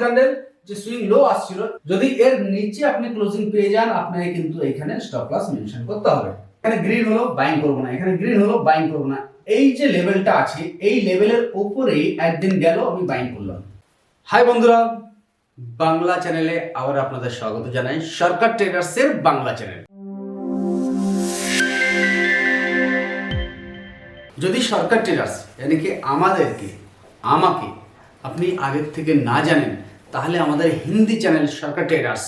Candle যে swing লো আসছিল, যদি এর নিচে আপনি ক্লোজিং পেয়ে যান, আপনাকে কিন্তু এখানে স্টপ লস মেনশন করতে হবে। এখানে গ্রিন হলো বাইং করব না। এখানে গ্রিন হলো বাইং করব না। এই যে লেভেলটা আছে, এই লেভেলের উপরেই একদিন গেল, আমি বাইং করলাম। হাই বন্ধুরা, বাংলা চ্যানেলে আবার আপনাদের স্বাগত জানাই সরকার ট্রেডার্সের বাংলা চ্যানেল যদি সরকার ট্রেডার্স মানে কি আমাদেরকে, আমাকে আপনি আগের থেকে না জানেন তাহলে আমাদের Hindi channel Sarkar traders,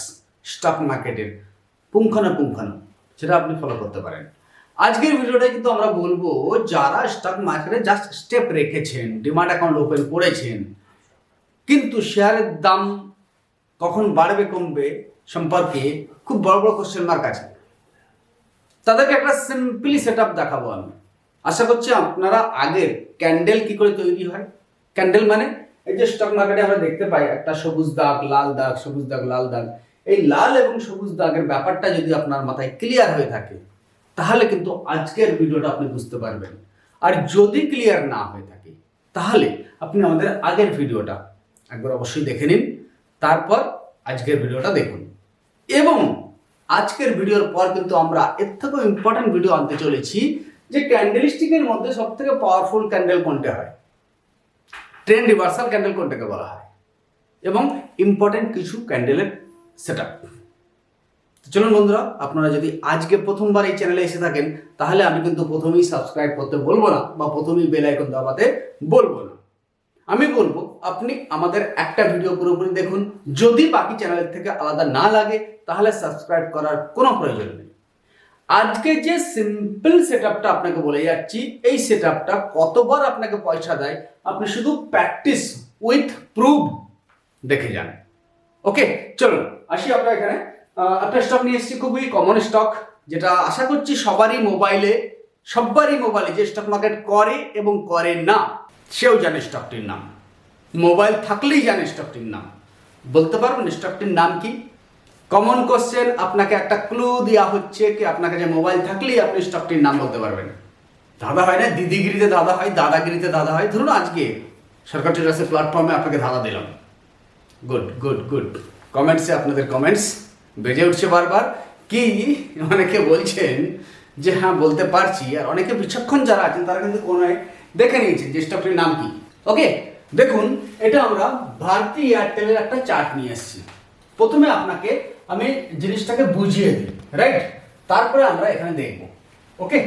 stock মার্কেটের পুঙ্খানুপুঙ্খানু, সেটা আপনি ফলো করতে পারেন। আজকের ভিডিওটা কিন্তু আমরা বলব, যারা স্টক মার্কেটে জাস্ট স্টেপ রেখেছেন ডিমান্ড অ্যাকাউন্ট ওপেন করেছেন, কিন্তু শেয়ারের দাম কখন বাড়বে, কমবে সম্পর্কে খুব বড় বড় কোশ্চেন মার্ক আছে। তাদেরকে একটা সিম্পলি সেট আপ দেখাবো আমি। আশা করছি আপনারা আগের ক্যান্ডেল কি করে তৈরি হয়? ক্যান্ডেল মানে এই যে স্টক মার্কেটে আমরা দেখতে পাই, একটা সবুজ দাগ, লাল দাগ, সবুজ দাগ, লাল দাগ। এই লাল এবং সবুজ দাগের ব্যাপারটা যদি আপনার মাথায় ক্লিয়ার হয়ে থাকে, তাহলে কিন্তু আজকের ভিডিওটা আপনি বুঝতে পারবেন। আর যদি ক্লিয়ার না হয়ে থাকে, তাহলে আপনি আমাদের আগের ভিডিওটা একবার অবশ্যই দেখে নিন, তারপর আজকের ভিডিওটা দেখুন। এবং আজকের ভিডিওর পর কিন্তু আমরা এর থেকেও ইম্পর্টেন্ট ভিডিও আনতে চলেছি, যে ক্যান্ডেলস্টিকের মধ্যে সব থেকে পাওয়ারফুল ক্যান্ডেল কোনটা হয়? ট্রেন্ড রিভার্সাল ক্যান্ডেল কোনটাকে বলা হয়? এবং ইম্পর্টেন্ট কিছু ক্যান্ডেলের সেট আপ চলুন বন্ধুরা, আপনারা যদি আজকে প্রথমবার এই চ্যানেলে এসে থাকেন, তাহলে আমি কিন্তু প্রথমেই সাবস্ক্রাইব করতে বলব না বা প্রথমেই বেল আইকন দাবাতে বলব না। আমি বলব, আপনি আমাদের একটা ভিডিও পুরোপুরি দেখুন। যদি বাকি চ্যানেলের থেকে আলাদা না লাগে, তাহলে সাবস্ক্রাইব করার কোনো প্রয়োজন নেই। আজকে যে সিম্পল সেট আপনাকে বলে যাচ্ছি, এই সেট কতবার আপনাকে পয়সা দেয়, আপনি শুধু প্র্যাকটিস উইথ প্রুভ দেখে যান। ওকে চলুন, আসি আমরা এখানে। একটা স্টক নিয়ে এসেছি, খুবই কমন স্টক যেটা আশা করছি সবারই মোবাইলে সবারই মোবাইলে যে স্টক মার্কেট করে এবং করে না, সেও জানে স্টকটির নাম। মোবাইল থাকলেই জানে স্টকটির নাম। বলতে পারবেন স্টকটির নাম কি? কমন কোশ্চেন আপনাকে একটা ক্লু দেওয়া হচ্ছে কি আপনার কাছে মোবাইল থাকলেই আপনি স্টকটির নাম বলতে পারবেন। দাদা হয় না, দিদিগিরিতে দাদা হয়, দাদাগিরিতে দাদা হয়। ধরুন আজকে সরকার ট্রেডার্সের প্ল্যাটফর্মে আপনাকে ধাঁধা দিলাম। গুড গুড গুড কমেন্টসে আপনাদের কমেন্টস বেজে উঠছে বারবার। কি অনেকে বলছেন যে হ্যাঁ বলতে পারছি। আর অনেকে বিচক্ষণ যারা আছেন, তারা কিন্তু কোনো দেখে নিয়েছেন যে স্টকটির নাম কি। ওকে দেখুন, এটা আমরা ভারতী এয়ারটেলের একটা চার্ট নিয়ে এসেছি। প্রথমে আপনাকে আমি জিনিসটাকে বুঝিয়ে দিই রাইট তারপরে আমরা এখানে দেখব ওকে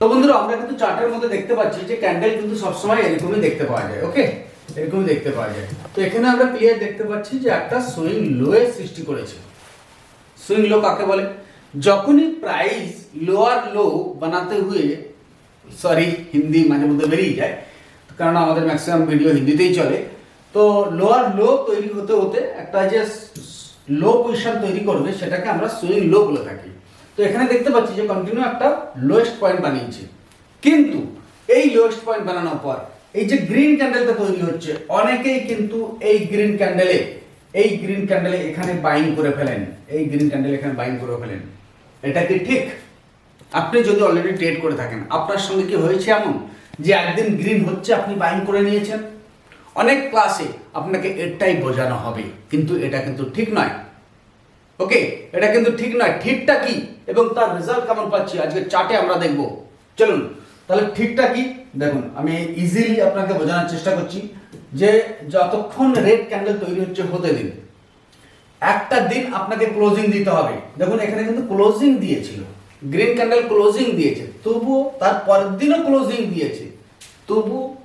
তো বন্ধুরা, আমরা কিন্তু চার্টের মধ্যে দেখতে পাচ্ছি যে ক্যান্ডেল কিন্তু সবসময় এরকমই দেখতে পাওয়া যায় ওকে এরকমই দেখতে পাওয়া যায়। তো এখানে আমরা ক্লিয়ার দেখতে পাচ্ছি যে একটা সুইং লো এর সৃষ্টি করেছে। সুইং লো কাকে বলে? যখনই প্রাইস লোয়ার লো বানাতে হুয়ে সরি হিন্দি মাঝে মধ্যে বেরিয়ে যায় কারণ আমাদের ম্যাক্সিমাম ভিডিও হিন্দিতেই চলে তো লোয়ার লো তৈরি হতে হতে একটা যে লো পজিশন তৈরি করবে সেটাকে আমরা সুইং লো বলে থাকি তো এখানে দেখতে পাচ্ছি যে কন্টিনিউ একটা লোয়েস্ট পয়েন্ট বানিয়েছে কিন্তু এই লোয়েস্ট পয়েন্ট বানানোর পর এই যে গ্রিন ক্যান্ডেলটা তৈরি হচ্ছে অনেকেই কিন্তু এই গ্রিন ক্যান্ডেলে এই গ্রিন ক্যান্ডেলে এখানে বাইং করে ফেলেন এই গ্রিন ক্যান্ডেল এখানে বাইং করে ফেলেন এটা কি ঠিক? আপনি যদি অলরেডি ট্রেড করে থাকেন, আপনার সঙ্গে কি হয়েছে এমন যে একদিন গ্রিন হচ্ছে, আপনি বাইং করে নিয়েছেন? অনেক ক্লাসে আপনাকে এটাই বোঝানো হবে, কিন্তু এটা কিন্তু ঠিক নয়। ওকে এটা কিন্তু ঠিক নয়। ঠিকটা কি? এবং তার রেজাল্ট কেমন পাচ্ছি? আজকে চার্টে আমরা দেখব। চলুন, তাহলে ঠিকটা কি? দেখুন, আমি ইজিলি আপনাকে বোঝানোর চেষ্টা করছি যে যতক্ষণ রেড ক্যান্ডেল তৈরি হচ্ছে, হতে দিন। একটা দিন আপনাকে ক্লোজিং দিতে হবে। দেখুন, এখানে কিন্তু ক্লোজিং দিয়েছিল। গ্রিন ক্যান্ডেল ক্লোজিং দিয়েছে। তবুও তার পরের দিনও ক্লোজিং দিয়েছে। তবু,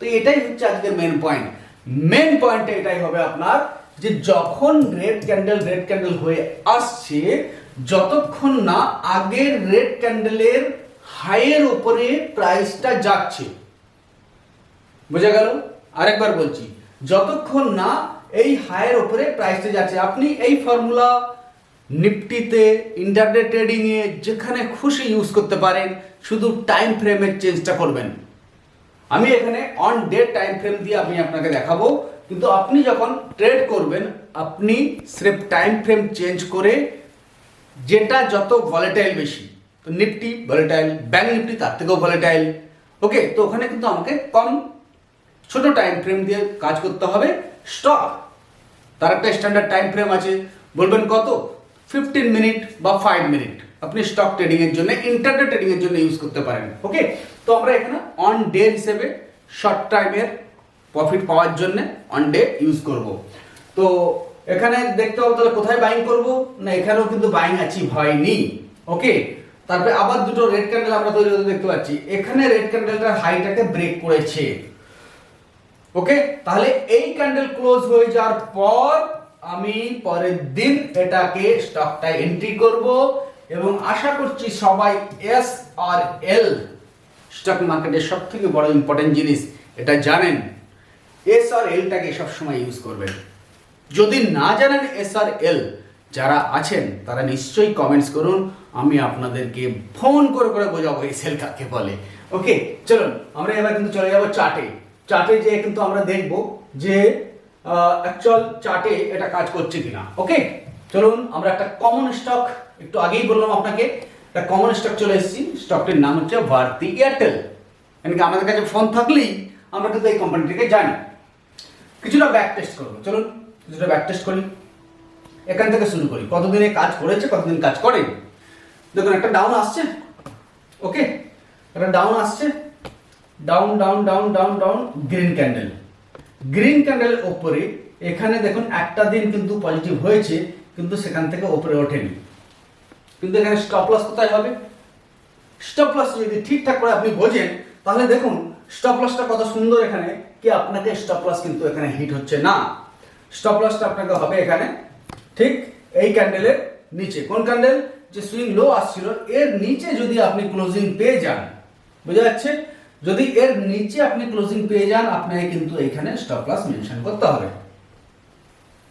তো এটাই হচ্ছে আজকের মেন পয়েন্ট মেন পয়েন্টটা এটাই হবে আপনার যে যখন রেড ক্যান্ডেল রেড ক্যান্ডেল হয়ে আসছে, যতক্ষণ না আগের রেড ক্যান্ডেলের হাইয়ের উপরে প্রাইসটা যাচ্ছে। বোঝা গেল? আরেকবার বলছি, যতক্ষণ না এই হায়ের ওপরে প্রাইসটা যাচ্ছে। আপনি এই ফর্মুলা নিফটিতে ইন্টারনেট ট্রেডিংয়ে যেখানে খুশি ইউজ করতে পারেন, শুধু টাইম ফ্রেমের চেঞ্জটা করবেন। আমি এখানে অন ডে টাইম ফ্রেম দিয়ে আমি আপনাকে দেখাবো। কিন্তু আপনি যখন ট্রেড করবেন, আপনি স্রেফ টাইম ফ্রেম চেঞ্জ করে যেটা যত ভলেটাইল বেশি, তো নিফটি ভলেটাইল ব্যাংক নিফটি তার থেকেও ভলেটাইল ওকে তো ওখানে কিন্তু আমাকে কম ছোট টাইম ফ্রেম দিয়ে কাজ করতে হবে। স্টক তার একটা স্ট্যান্ডার্ড টাইম ফ্রেম আছে। বলবেন কত? ফিফটিন মিনিট বা ফাইভ মিনিট আপনি স্টক ট্রেডিং এর জন্য ইন্টারনেট ট্রেডিং এর জন্য ইউজ করতে পারেন। ওকে তো আমরা এখানে অন ডে হিসেবে শর্ট টাইমের প্রফিট পাওয়ার জন্য অন ডে ইউজ করব। তো এখানে দেখতে হবে তাহলে কোথায় বাইং করব? না, এখানেও কিন্তু বাইং অ্যাচিভ হয়নি। ওকে তারপরে আবার দুটো রেড ক্যান্ডেল আমরা তৈরি হতে দেখতে পাচ্ছি। এখানে রেড ক্যান্ডেলটার হাইটাকে ব্রেক করেছে। ওকে তাহলে এই ক্যান্ডেল ক্লোজ হয়ে যাওয়ার পর আমি পরের দিন এটাকে স্টকটা এন্ট্রি করব এবং আশা করছি সবাই এস আর এল স্টক মার্কেটের সব থেকে বড় ইম্পর্টেন্ট জিনিস এটা জানেন এস আর এলটাকে সবসময় ইউজ করবেন। যদি না জানেন এস আর এল যারা আছেন, তারা নিশ্চয়ই কমেন্টস করুন, আমি আপনাদেরকে ফোন করে করে বোঝাবো এই সেল কাকে বলে। ওকে চলুন, আমরা এবার কিন্তু চলে যাব চার্টে চার্টে যে কিন্তু আমরা দেখব যে অ্যাকচুয়াল চার্টে এটা কাজ করছে কিনা ওকে চলুন আমরা একটা কমন স্টক একটু আগেই বললাম আপনাকে, একটা কমন স্টক চলে এসেছি স্টকটির নাম হচ্ছে ভারতী এয়ারটেল। এমনকি আমাদের কাছে ফোন থাকলেই আমরা কিন্তু এই কোম্পানিটিকে জানি। কিছুটা ব্যাক টেস্ট করব, চলুন কিছুটা ব্যাক টেস্ট করি। এখান থেকে শুরু করি, কতদিনে কাজ করেছে, কতদিন কাজ করেনি। দেখুন, একটা ডাউন আসছে ওকে একটা ডাউন আসছে down down down down down green candle green ক্যান্ডেলের ওপরে এখানে দেখুন একটা দিন কিন্তু পজিটিভ হয়েছে, কিন্তু সেখান থেকে ওপরে ওঠেনি। কিন্তু এখানে স্টপ লস কোথায় হবে? স্টপ লস যদি ঠিকঠাক করে আপনি বোঝেন, তাহলে দেখুন স্টপ লসটা কত সুন্দর এখানে, কি আপনাকে স্টপ লস কিন্তু এখানে হিট হচ্ছে না। স্টপ লসটা আপনাকে হবে এখানে, ঠিক এই ক্যান্ডেলের নিচে। কোন ক্যান্ডেল যে সুইং লো আসছিল, এর নিচে যদি আপনি ক্লোজিং পেয়ে যান, বোঝা যাচ্ছে? যদি এর নিচে আপনি ক্লোজিং পেয়ে যান, আপনাকে কিন্তু এখানে স্টপ লস মেনশন করতে হবে।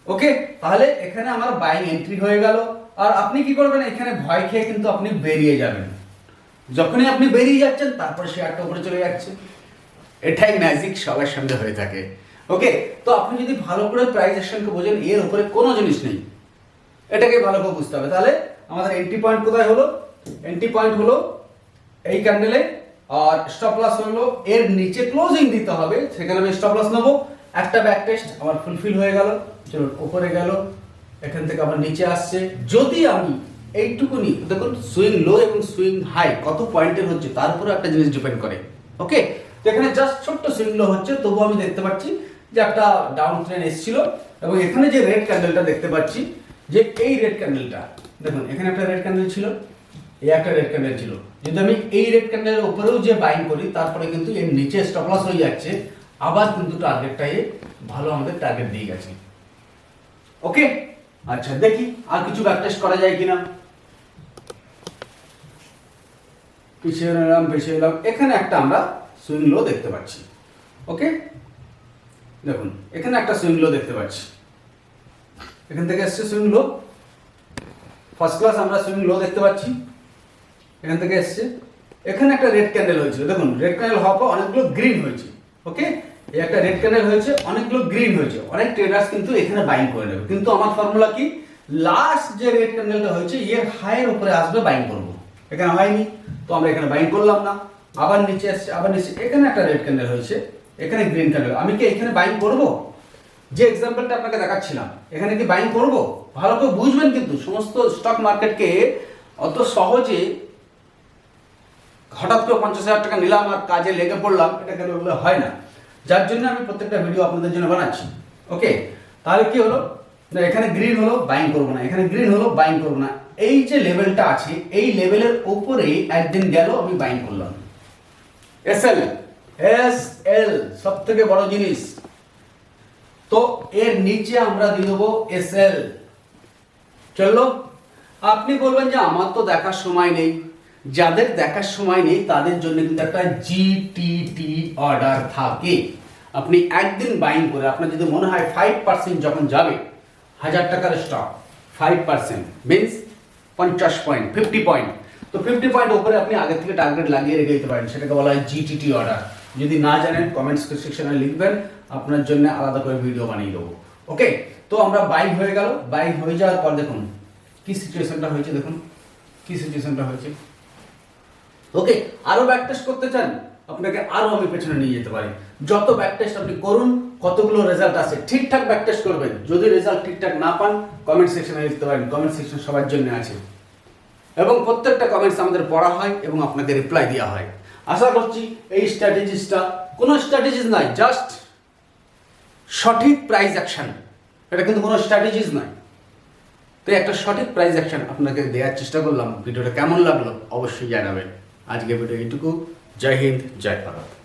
ওকে তাহলে এখানে আমার বাইং এন্ট্রি হয়ে গেল। আর আপনি কি করবেন? এখানে ভয় খেয়ে কিন্তু আপনি বেরিয়ে যাবেন। যখনই আপনি বেরিয়ে যাচ্ছেন, তারপর শেয়ারটা উপরে চলে যাচ্ছে। এটাই ম্যাজিক সবার সঙ্গে হয়ে থাকে। ওকে তো আপনি যদি ভালো করে প্রাইস অ্যাকশনকে বোঝেন, এর উপরে কোনো জিনিস নেই। এটাকে ভালো করে বুঝতে হবে। তাহলে আমাদের এন্ট্রি পয়েন্ট কোথায় হলো? এন্ট্রি পয়েন্ট হলো এই ক্যান্ডেলে আর স্টপ লস হলো, এর নিচে ক্লোজিং দিতে হবে, সেখানে আমি স্টপ লস নেব। একটা ব্যাক টেস্ট আমার ফুলফিল হয়ে গেল, চলুন উপরে গেল, এখান থেকে আবার নিচে আসছে। যদি আমি এইটুকুনি, দেখুন সুইং লো এবং সুইং হাই কত পয়েন্টের হচ্ছে, তার উপরে একটা জিনিস ডিপেন্ড করে ওকে তো এখানে জাস্ট ছোট্ট সুইং লো হচ্ছে তবু আমি দেখতে পাচ্ছি যে একটা ডাউন ট্রেন এসেছিল, এবং এখানে যে রেড ক্যান্ডেলটা দেখতে পাচ্ছি, যে এই রেড ক্যান্ডেলটা দেখুন, এখানে একটা রেড ক্যান্ডেল ছিল এই একটা রেড ক্যান্ডেল ছিল। যদি আমি এই রেড ক্যান্ডেলের উপরেও যে বাইং করি, তারপরে কিন্তু এর নিচে স্টপ লস হয়ে যাচ্ছে। আবার কিন্তু টার্গেটটা এ ভালো আমাদের টার্গেট দিয়ে গেছে। ওকে আচ্ছা দেখি আর কিছু ব্যাক টেস্ট করা যায় কিনা। পিছিয়ে এলাম পিছিয়ে এলাম। এখানে একটা আমরা সুইং লো দেখতে পাচ্ছি। ওকে দেখুন, এখানে একটা সুইং লো দেখতে পাচ্ছি। এখান থেকে এসছে সুইং লো ফার্স্ট ক্লাস আমরা সুইং লো দেখতে পাচ্ছি। এখান থেকে এসছে। এখানে একটা রেড ক্যান্ডেল হয়েছিল। দেখুন রেড ক্যান্ডেল হওয়ার পর অনেকগুলো গ্রিন হয়েছে ওকে এই একটা রেড ক্যান্ডেল হয়েছে, অনেকগুলো গ্রিন হয়েছে। অনেক ট্রেডার্স কিন্তু এখানে বাইং করে নেবে। কিন্তু আমার ফর্মুলা কি? লাস্ট যে রেড ক্যান্ডেলটা হয়েছে এর হাইয়ের উপরে আসবে বাইং করব। এখানে হয়নি, তো আমরা এখানে বাইং করলাম না। আবার নিচে আসছে আবার নিচে। এখানে একটা রেড ক্যান্ডেল হয়েছে, এখানে গ্রিন ক্যান্ডেল আমি কি এখানে বাইং করব? যে এক্সাম্পলটা আপনাকে দেখাচ্ছিলাম, এখানে কি বাইং করব? ভালো করে বুঝবেন কিন্তু, সমস্ত স্টক মার্কেটকে অত সহজে হঠাৎ করে পঞ্চাশ হাজার টাকা নিলাম আর কাজে লেগে পড়লাম, এটা কেন ওগুলো হয় না? যার জন্য আমি প্রত্যেকটা ভিডিও আপনাদের জন্য বানাচ্ছি। ওকে তাহলে কি হলো? না, এখানে গ্রিন হলো বাইং করব না। এখানে গ্রিন হলো বাইং করব না। এই যে লেভেলটা আছে, এই লেভেলের উপরে একদিন গেল, আমি বাইং করলাম। এস এল এস এল সব থেকে বড় জিনিস। তো এর নিচে আমরা দিয়ে দেবো এস এল চলল আপনি বলবেন যে আমার তো দেখার সময় নেই। যাদের দেখার সময় নেই, তাদের জন্য কিন্তু একটা জিটিটি অর্ডার থাকে। আপনি একদিন বাইং করে, আপনার যদি মনে হয় ফাইভ পার্সেন্ট যখন যাবে, হাজার টাকার স্টক ফাইভ পার্সেন্ট মিনস পঞ্চাশ পয়েন্ট ফিফটি পয়েন্ট তো ফিফটি পয়েন্ট ওপরে আপনি আগে থেকে টার্গেট লাগিয়ে রেখে দিতে পারেন, সেটাকে বলা হয় জিটিটি অর্ডার যদি না জানেন কমেন্টস সেকশনে লিখবেন, আপনার জন্য আলাদা করে ভিডিও বানিয়ে দেবো। ওকে তো আমরা বাইং হয়ে গেল। বাইং হয়ে যাওয়ার পর দেখুন, কি সিচুয়েশনটা হয়েছে দেখুন, কি সিচুয়েশনটা হয়েছে? ওকে আরও ব্যাক টেস্ট করতে চান, আপনাকে আরও আমি পেছনে নিয়ে যেতে পারি। যত ব্যাক টেস্ট আপনি করুন, কতগুলো রেজাল্ট আছে, ঠিকঠাক ব্যাক টেস্ট করবেন। যদি রেজাল্ট ঠিকঠাক না পান কমেন্ট সেকশনে লিখতে পারেন কমেন্ট সেকশন সবার জন্য আছে। এবং প্রত্যেকটা কমেন্টস আমাদের পড়া হয় এবং আপনাকে রিপ্লাই দেওয়া হয়। আশা করছি এই স্ট্র্যাটেজিসটা কোনো স্ট্র্যাটেজিস নাই জাস্ট সঠিক প্রাইস অ্যাকশন এটা কিন্তু কোনো স্ট্র্যাটেজিস নয়। তো একটা সঠিক প্রাইস অ্যাকশন আপনাকে দেওয়ার চেষ্টা করলাম। ভিডিওটা কেমন লাগল অবশ্যই জানাবেন। আজকে ভিডিও এইটুকু। জয় হিন্দ জয় ভারত।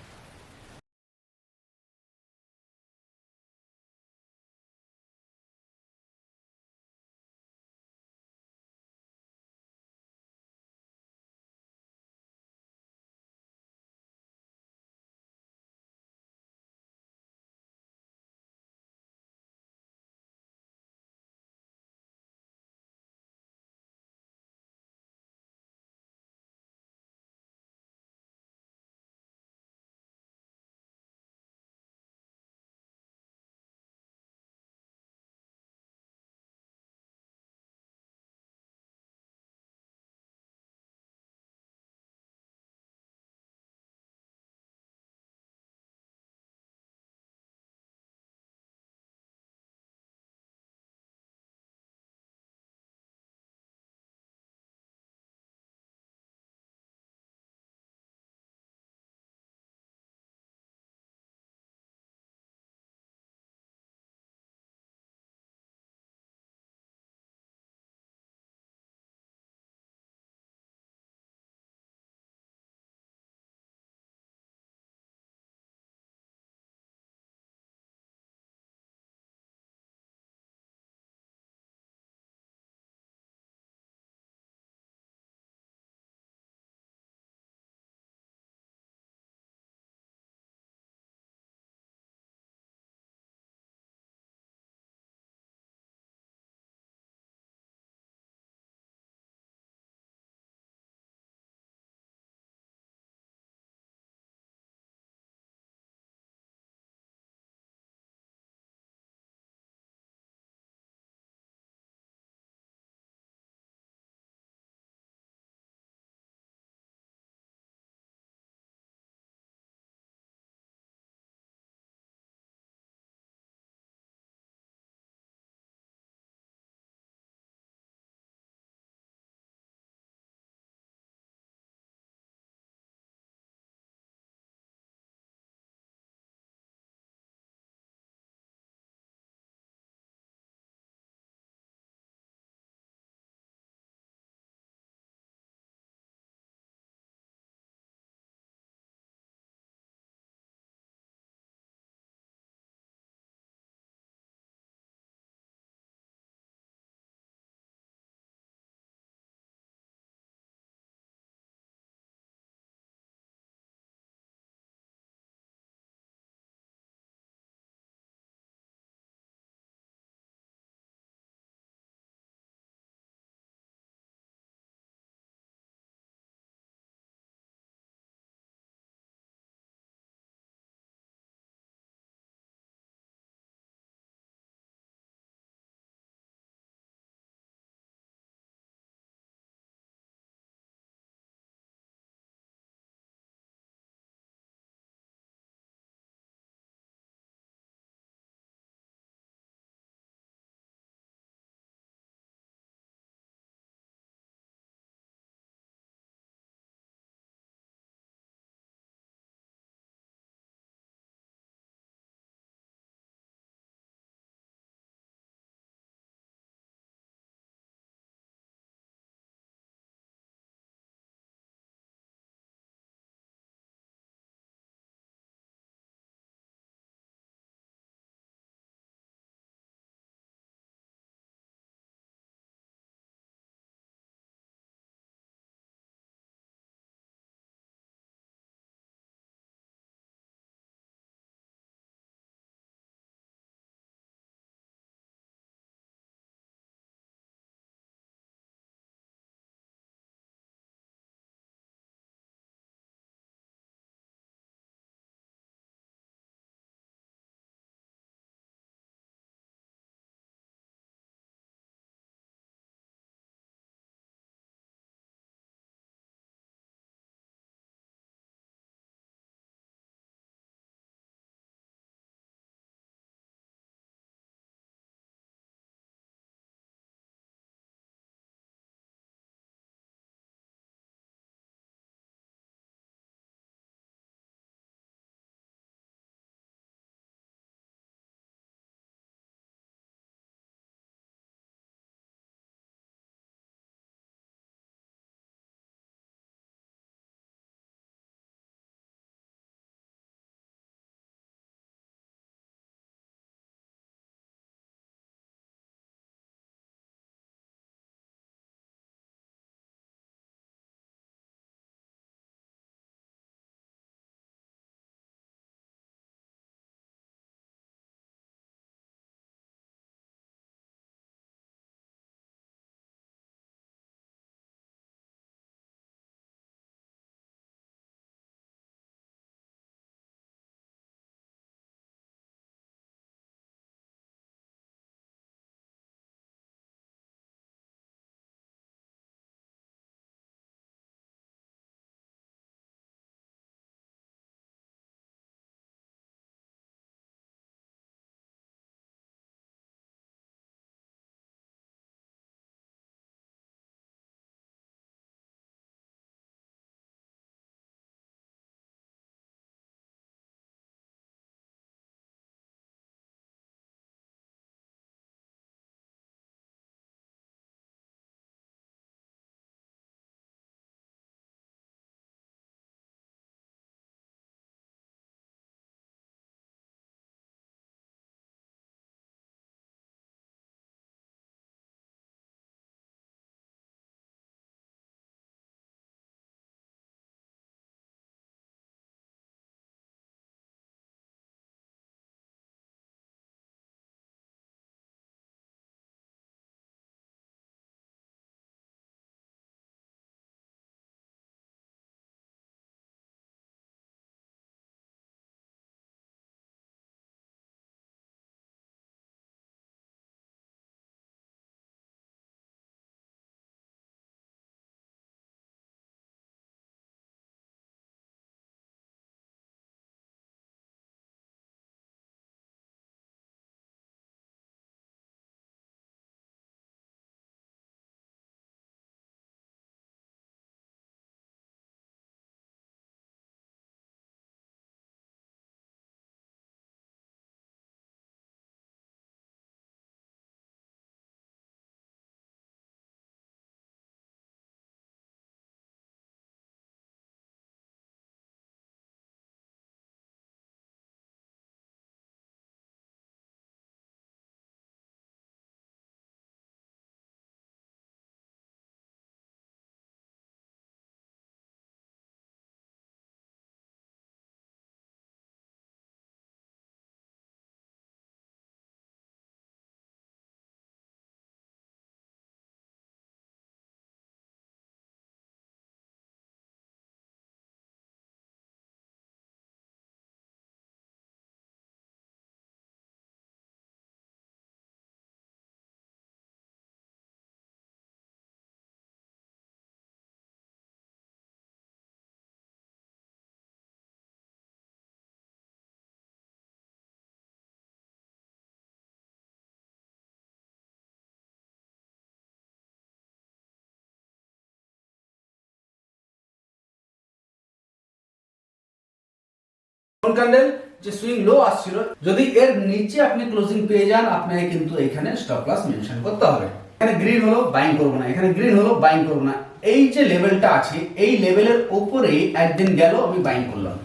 কোন ক্যান্ডেল যে সুইং লো আসছিল, যদি এর নিচে আপনি ক্লোজিং পেয়ে যান, আপনাকে কিন্তু এখানে স্টপ লস মেনশন করতে হবে। এখানে গ্রিন হলো বাইং করব না। এখানে গ্রিন হলো বাইং করব না। এই যে লেভেলটা আছে, এই লেভেলের উপরেই একদিন গেল, আমি বাইং করলাম।